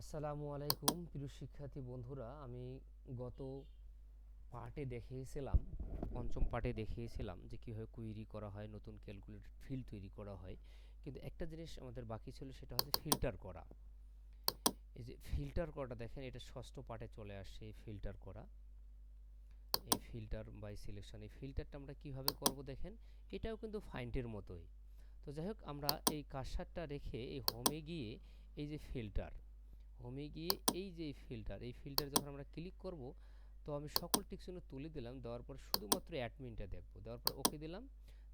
আসসালামু আলাইকুম, প্রিয় শিক্ষার্থী বন্ধুরা। আমি গত পার্টে দেখিয়েছিলাম, পঞ্চম পার্টে দেখিয়েছিলাম যে কীভাবে কুইরি করা হয়, নতুন ক্যালকুলেটেড ফিল্ড তৈরি করা হয়। কিন্তু একটা জিনিস আমাদের বাকি ছিল, সেটা হচ্ছে ফিল্টার করা। এই যে ফিল্টার করাটা দেখেন, এটা ষষ্ঠ পার্টে চলে এই ফিল্টার করা। এই ফিল্টার বাই সিলেকশন এই ফিল্টারটা আমরা কীভাবে করব দেখেন? এটাও কিন্তু ফাইন্টের মতোই। তো যাই হোক, আমরা এই কারসারটা রেখে এই হোমে গিয়ে এই যে ফিল্টার হোমে গিয়ে এই যে ফিল্টার এই ফিল্টার যখন আমরা ক্লিক করব, তো আমি সকল টিকশনে তুলে দিলাম, দেওয়ার পর শুধুমাত্র অ্যাডমিনটা দেখব। দেওয়ার পর ওকে দিলাম।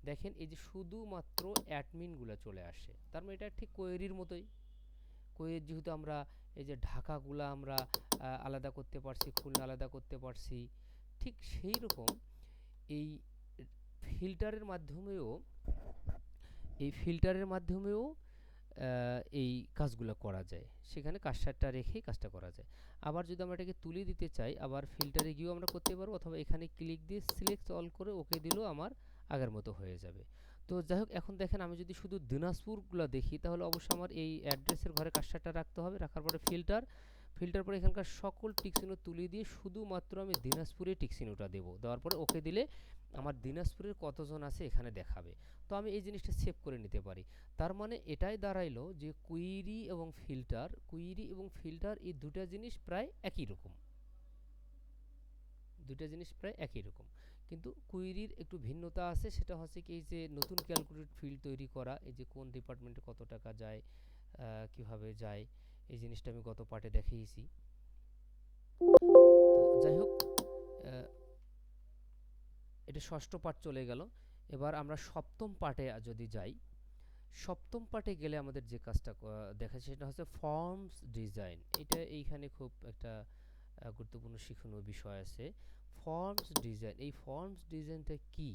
দেখেন এই যে শুধুমাত্র অ্যাডমিনগুলো চলে আসে। তার মানে এটা ঠিক কোয়েরির মতোই। কোয়ের যেহেতু আমরা এই যে ঢাকাগুলো আমরা আলাদা করতে পারছি, খুলনা আলাদা করতে পারছি, ঠিক সেই রকম এই ফিল্টারের মাধ্যমেও, এই ফিল্টারের মাধ্যমেও এই কাজগুলো করা যায়। সেখানে কাজটা রেখেই কাজটা করা যায়। আবার যদি আমরা এটাকে তুলে দিতে চাই, আবার ফিল্টারে গিয়েও আমরা করতে পারব, অথবা এখানে ক্লিক দিয়ে সিলেক্ট অল করে ওকে দিলেও আমার আগের মতো হয়ে যাবে। তো যাই হোক, এখন দেখেন আমি যদি শুধু দিনাজপুরগুলো দেখি, তাহলে অবশ্যই আমার এই অ্যাড্রেসের ঘরে কাজটা রাখতে হবে। রাখার পরে ফিল্টার ফিল্টার পরে এখানকার সকল টিকসিনো তুলে দিয়ে শুধুমাত্র আমি দিনাজপুরে টিকসিনোটা দেবো। দেওয়ার পরে ওকে দিলে আমার দিনাজপুরের কতজন আছে এখানে দেখাবে। তো আমি এই জিনিসটা সেভ করে নিতে পারি। তার মানে এটাই দাঁড়াইলো যে কুইরি এবং ফিল্টার কুইরি এবং ফিল্টার এই দুটা জিনিস প্রায় একই রকম। দুটা জিনিস প্রায় একই রকম। কিন্তু কুইরির একটু ভিন্নতা আছে, সেটা হচ্ছে কি এই যে নতুন ক্যালকুলেট ফিল্ড তৈরি করা, এই যে কোন ডিপার্টমেন্টে কত টাকা যায় কীভাবে যায় এই জিনিসটা আমি গত পার্টে দেখিয়েছি। যাই হোক এটা ষষ্ঠ পার্ট চলে গেল। এবার আমরা সপ্তম পার্টে যদি যাই, সপ্তম পার্টে গেলে আমাদের যে কাজটা দেখা সেটা হচ্ছে ফর্মস ডিজাইন এটা এইখানে খুব একটা গুরুত্বপূর্ণ শিক্ষণীয় বিষয় আছে। ফর্মস ডিজাইন এই ফর্মস ডিজাইনটা কি?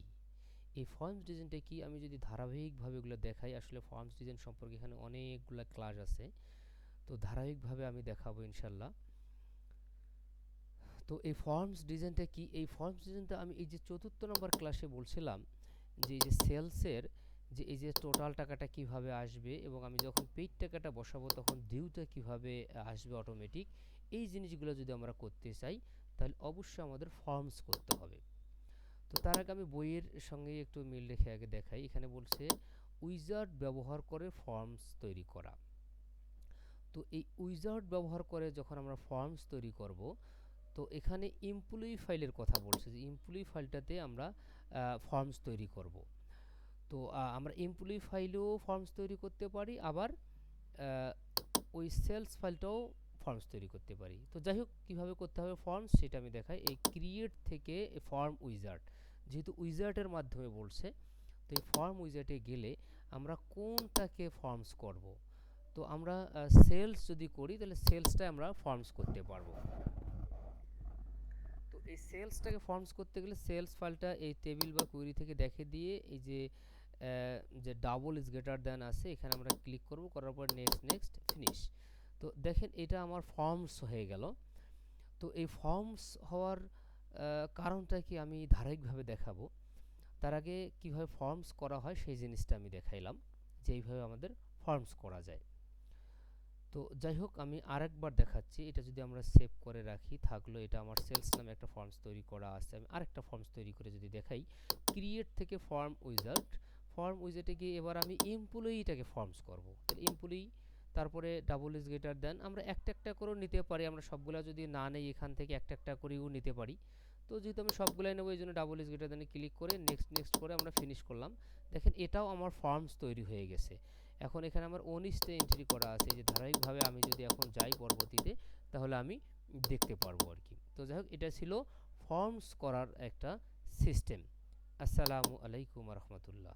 এই ফর্মস ডিজাইনটা কি? আমি যদি ধারাবাহিকভাবে এগুলো দেখাই, আসলে ফর্মস ডিজাইন সম্পর্কে এখানে অনেকগুলো ক্লাস আছে। তো ধারাবাহিকভাবে আমি দেখাবো ইনশাল্লাহ। তো এই ফর্মস ডিজাইনটা কি? এই ফর্মস ডিজাইনটা আমি এই যে চতুর্থ নম্বর ক্লাসে বলছিলাম যে এই যে সেলসের যে এই যে টোটাল টাকাটা কীভাবে আসবে এবং আমি যখন পেইড টাকাটা বসাবো তখন ডিউটা কীভাবে আসবে অটোমেটিক এই জিনিসগুলো যদি আমরা করতে চাই, তাহলে অবশ্যই আমাদের ফর্মস করতে হবে। তো তার আগে আমি বইয়ের সঙ্গে একটু মিল রেখে আগে দেখাই। এখানে বলছে উইজার্ড ব্যবহার করে ফর্মস তৈরি করা। তো এই উইজার্ড ব্যবহার করে যখন আমরা ফর্মস তৈরি করব, তো এখানে এমপ্লয়ি ফাইলের কথা বলছে, যে এমপ্লয়ি ফাইলটাতে আমরা ফর্মস তৈরি করব। তো আমরা এমপ্লয়ি ফাইলেও ফর্মস তৈরি করতে পারি, আবার ওই সেলস ফাইলটাও ফর্মস তৈরি করতে পারি। তো যাই হোক, কীভাবে করতে হবে ফর্মস সেটা আমি দেখাই। এই ক্রিয়েট থেকে ফর্ম উইজার্ড যেহেতু উইজার্টের মাধ্যমে বলছে, তো এই ফর্ম উইজার্টে গেলে আমরা কোনটাকে ফর্মস করব? তো আমরা সেলস যদি করি, তাহলে সেলসটা আমরা ফর্মস করতে পারব। তো এই সেলসটাকে ফর্মস করতে গেলে সেলস ফাইলটা এই টেবিল বা কুইরি থেকে দেখে দিয়ে, এই যে যে ডাবল ইজ গ্রেটার দেন আছে, এখানে আমরা ক্লিক করব, করার পর নেক্সট নেক্সট ফিনিশ তো দেখেন এটা আমার ফর্মস হয়ে গেল। তো এই ফর্মস হওয়ার কারণটা কি আমি ধারাবাহিকভাবে দেখাবো? তার আগে কীভাবে ফর্মস করা হয়, সেই জিনিসটা আমি দেখাইলাম, যে এইভাবে আমাদের ফর্মস করা যায়। তো যাই হোক আমি আরেকবার দেখাচ্ছি। এটা যদি আমরা সেভ করে রাখি, থাকল এটা আমার সেলস নামে একটা ফর্মস তৈরি করা আছে। আমি আরেকটা ফর্মস তৈরি করে যদি দেখাই ক্রিয়েট থেকে ফর্ম উইজার্ট ফর্ম উইজার্টে গিয়ে এবার আমি এমপ্লয়িটাকে ফর্মস করব। এমপ্লয়ি তারপরে ডাবল ইজ গ্রেটার দেন আমরা একটা একটা করেও নিতে পারি। আমরা সবগুলা যদি না নেই এখান থেকে, একটা একটা করেও নিতে পারি। তো যেহেতু আমি সবগুলাই নেব এই জন্য ডাবল ইজ গ্রেটার দেনে ক্লিক করে নেক্সট নেক্সট করে আমরা ফিনিশ করলাম। দেখেন, এটাও আমার ফর্মস তৈরি হয়ে গেছে। এখন এখানে আমার অনিস্টে এন্ট্রি করা আছে যে ধারাবাহিকভাবে আমি যদি এখন যাই পরবর্তীতে, তাহলে আমি দেখতে পারব আর কি। তো যাই হোক, এটা ছিল ফর্মস করার একটা সিস্টেম আসসালামু আলাইকুম রহমতুল্লাহ।